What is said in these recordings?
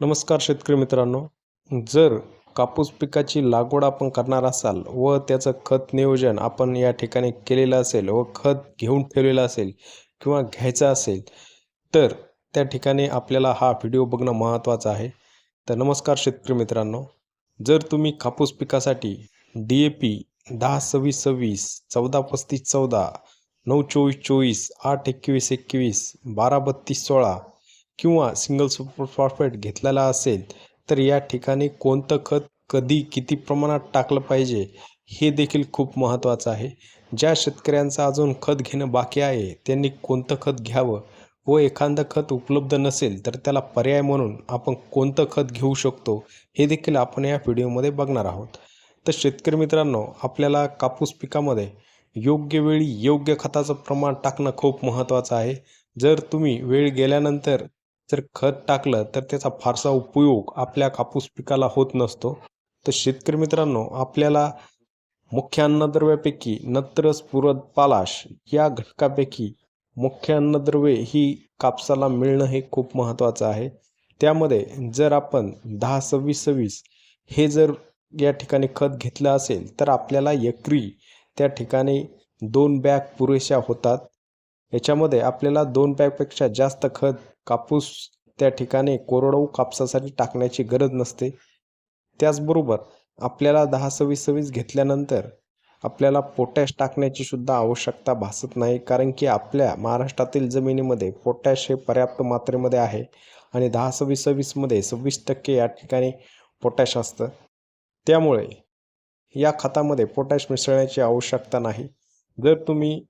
नमस्कार शेतकरी मित्रांनो. जर कापूस पिकाची लागवड आपण करणार असाल व त्याचं खत नियोजन आपण या ठिकाणी केलेलं असेल व खत घेऊन ठेवलेलं असेल किंवा घ्यायचं असेल तर त्या ठिकाणी आपल्याला हा व्हिडिओ बघणं महत्त्वाचं आहे. तर नमस्कार शेतकरी मित्रांनो. जर तुम्ही कापूस पिकासाठी डी ए पी दहा सव्वीस सव्वीस चौदा पस्तीस चौदा नऊ चोवीस चोवीस आठ एकवीस एकवीस बारा बत्तीस सोळा किंवा सिंगल सुपर फॉस्फेट घेतलेला असेल तर या ठिकाणी कोणतं खत कधी किती प्रमाणात टाकलं पाहिजे हे देखील खूप महत्त्वाचं आहे. ज्या शेतकऱ्यांचं अजून खत घेणं बाकी आहे त्यांनी कोणतं खत घ्यावं व एखादं खत उपलब्ध नसेल तर त्याला पर्याय म्हणून आपण कोणतं खत घेऊ शकतो हे देखील आपण या व्हिडिओमध्ये बघणार आहोत. तर शेतकरी मित्रांनो आपल्याला कापूस पिकामध्ये योग्य वेळी योग्य खताचं प्रमाण टाकणं खूप महत्त्वाचं आहे. जर तुम्ही वेळ गेल्यानंतर जर खत टाकलं तर त्याचा फारसा उपयोग आपल्या कापूस पिकाला होत नसतो. तर शेतकरी मित्रांनो आपल्याला मुख्य अन्नद्रव्यापैकी नत्रस पुरद पालाश या घटकापैकी मुख्य अन्नद्रव्ये ही कापसाला मिळणं हे खूप महत्त्वाचं आहे. त्यामध्ये जर आपण दहा सव्वीस सव्वीस हे जर या ठिकाणी खत घेतलं असेल तर आपल्याला एकरी त्या ठिकाणी दोन बॅग पुरेशा होतात. याच्यामध्ये आपल्याला दोन बॅगपेक्षा जास्त खत कापूस त्या ठिकाणी कोरडवू कापसासाठी टाकण्याची गरज नसते. त्याचबरोबर आपल्याला दहा सव्वीस सव्वीस घेतल्यानंतर आपल्याला पोटॅश टाकण्याची सुद्धा आवश्यकता भासत नाही कारण की आपल्या महाराष्ट्रातील जमिनीमध्ये पोटॅश हे पर्याप्त मात्रेमध्ये आहे आणि दहा सव्वीस सव्वीसमध्ये सव्वीस टक्के या ठिकाणी पोटॅश असतं. त्यामुळे या खतामध्ये पोटॅश मिसळण्याची आवश्यकता नाही. जर तुम्ही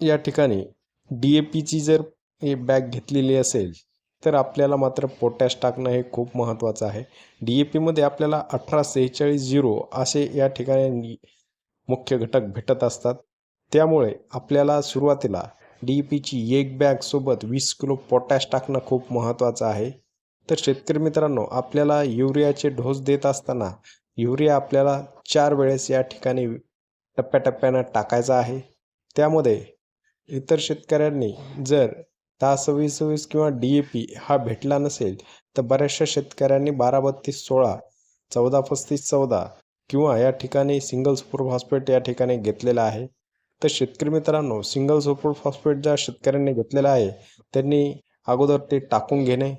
या ठिकाणी डी ए पीची जर ही बॅग घेतलेली असेल तर आपल्याला मात्र पोटॅश टाकणं हे खूप महत्त्वाचं आहे. डी ए पीमध्ये आपल्याला अठरा सेहेचाळीस झिरो असे या ठिकाणी मुख्य घटक भेटत असतात. त्यामुळे आपल्याला सुरुवातीला डी ए पीची एक बॅगसोबत वीस किलो पोटॅश टाकणं खूप महत्त्वाचं आहे. तर शेतकरी मित्रांनो आपल्याला युरियाचे डोस देत असताना युरिया आपल्याला चार वेळेस या ठिकाणी टप्प्याटप्प्यानं टाकायचा आहे. त्यामध्ये इतर शेतकऱ्यांनी जर दहा सव्वीस सव्वीस किंवा डी ए पी हा भेटला नसेल तर बऱ्याचशा शेतकऱ्यांनी बारा बत्तीस सोळा चौदा पस्तीस चौदा किंवा या ठिकाणी सिंगल सुपर फॉस्फेट या ठिकाणी घेतलेला आहे. तर शेतकरी मित्रांनो सिंगल सुपर फॉस्फेट ज्या शेतकऱ्यांनी घेतलेला आहे त्यांनी अगोदर ते टाकून घेणे.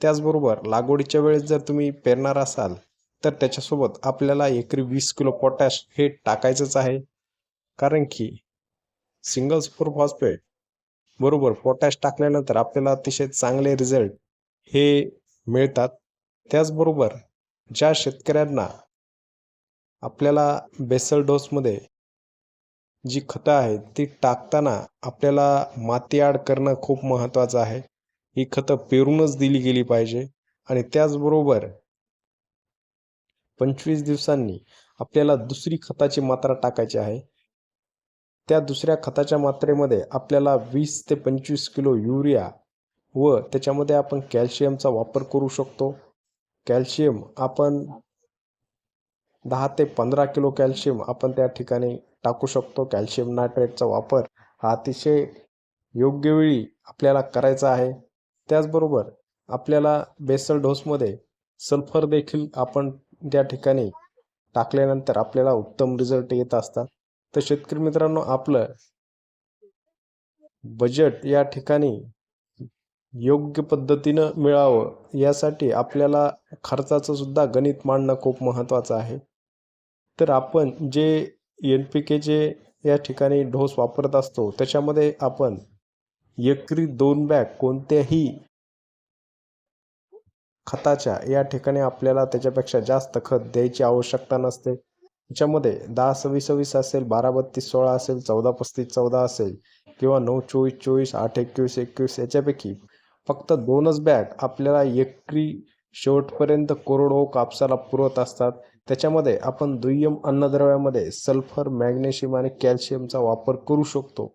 त्याचबरोबर लागवडीच्या वेळेस जर तुम्ही पेरणार असाल तर त्याच्यासोबत आपल्याला एकरी वीस किलो पोटॅश हे टाकायचंच आहे. कारण की सिंगल सुपर फॉस्फेट बरोबर पोटॅश टाकल्यानंतर आपल्याला अतिशय चांगले रिझल्ट हे मिळतात. त्याचबरोबर ज्या शेतकऱ्यांना आपल्याला बेसल डोसमध्ये जी खतं आहेत ती टाकताना आपल्याला माती आड करणं खूप महत्त्वाचं आहे. ही खतं पेरूनच दिली गेली पाहिजे आणि त्याचबरोबर पंचवीस दिवसांनी आपल्याला दुसरी खताची मात्रा टाकायची आहे. त्या दुसऱ्या खताच्या मात्रेमध्ये आपल्याला वीस ते पंचवीस किलो युरिया व त्याच्यामध्ये आपण कॅल्शियमचा वापर करू शकतो. कॅल्शियम आपण दहा ते पंधरा किलो कॅल्शियम आपण त्या ठिकाणी टाकू शकतो. कॅल्शियम नायट्रेटचा वापर हा अतिशय योग्य वेळी आपल्याला करायचा आहे. त्याचबरोबर आपल्याला बेसल डोसमध्ये सल्फर देखील आपण त्या ठिकाणी टाकल्यानंतर आपल्याला उत्तम रिझल्ट येत असतात. तर शेतकरी मित्रांनो आपलं बजेट या ठिकाणी योग्य पद्धतीनं मिळावं यासाठी आपल्याला खर्चाचं सुद्धा गणित मांडणं खूप महत्त्वाचं आहे. तर आपण जे एन पी केचे या ठिकाणी ढोस वापरत असतो त्याच्यामध्ये आपण एकरी दोन बॅग कोणत्याही खताच्या या ठिकाणी आपल्याला त्याच्यापेक्षा जास्त खत द्यायची आवश्यकता नसते. याच्यामध्ये दहा सव्वीस सव्वीस असेल बारा बत्तीस सोळा असेल चौदा पस्तीस चौदा असेल किंवा नऊ चोवीस चोवीस आठ एकवीस एकवीस याच्यापैकी फक्त दोनच बॅग आपल्याला एकरी शेवटपर्यंत कोरडो कापसाला पुरवत असतात. त्याच्यामध्ये आपण दुय्यम अन्नद्रव्यामध्ये सल्फर मॅग्नेशियम आणि कॅल्शियमचा वापर करू शकतो.